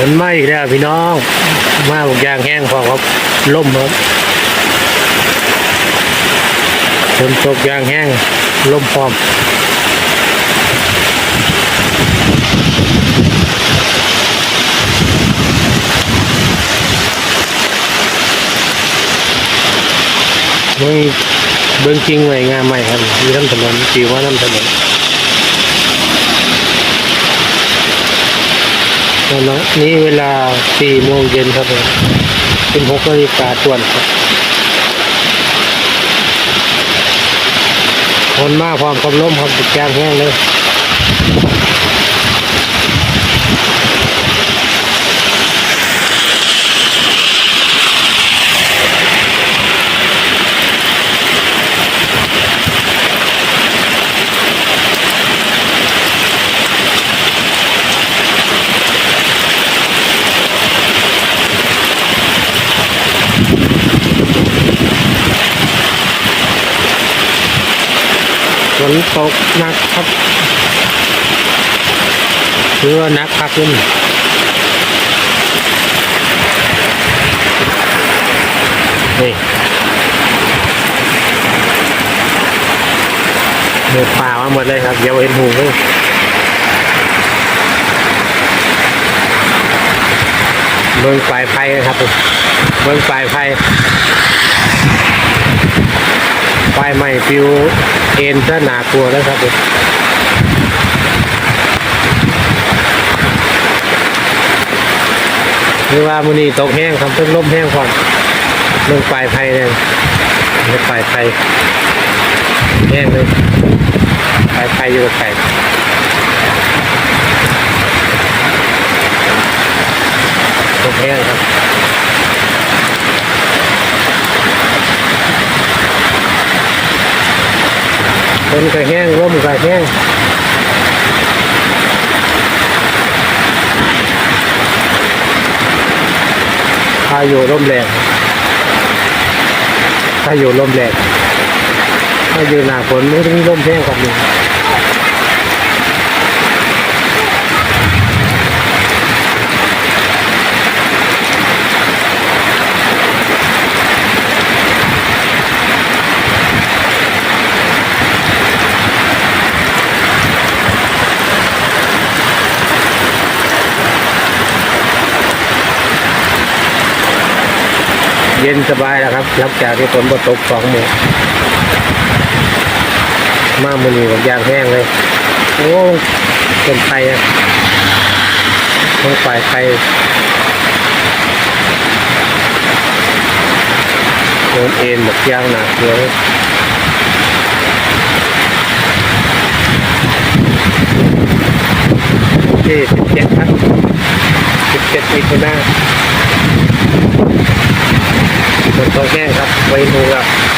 ฝนมาอีกแล้วพี่น้อง มาบุกยางแห้งพอครับล่มครับฝนตกยางแห้งล่มพร้อมเบิ่งเบิ่งจริงไว้งามใหม่ครับมีน้ำถนนจีว่าน้ำถนน นะนี้เวลาสี่โมงเย็นครับผมเป็นหกนาฬิกาส่วนครับคนมาพร้อมกับลมครับติดยางแห้งเลย ฝนตกหนักครับคือว่านักพักขึ้นนี่เดือดป่ามาหมดเลยครับเดี๋ยวเห็นหูเลยเบิ่งปลายไฟครับเบิ่งปลายไฟ ไฟไหม้ฟิวเอ็นซะหนากลัวแล้วครับผมหรือว่ามือนี้ตกแห้งครับเพิ่งล่มแห้งก่อนเรื่องปลายไฟเนี่ยเรื่องปลายไฟแห้งเลยปลายไฟอยู่กับไก่ตกแห้งครับ คนก็แห้งร่มก็แห้งพายุร่มแรงพายุร่มแรงพายุหนาฝนไม่ต้องร่มแห้งกว่านี้ เย็นสบายแล้วครับ หลังจากที่ฝนตกสองโมงมามือนี้ผมยางแห้งเลยโอ้เป็นไฟอะต้องปลายไฟโดนเอ็นหมดยางหนักเลยที่สิบเจ็ดครับสิบเจ็ดมิถุนา ฝนตกแห้งครับไว้ดูครับ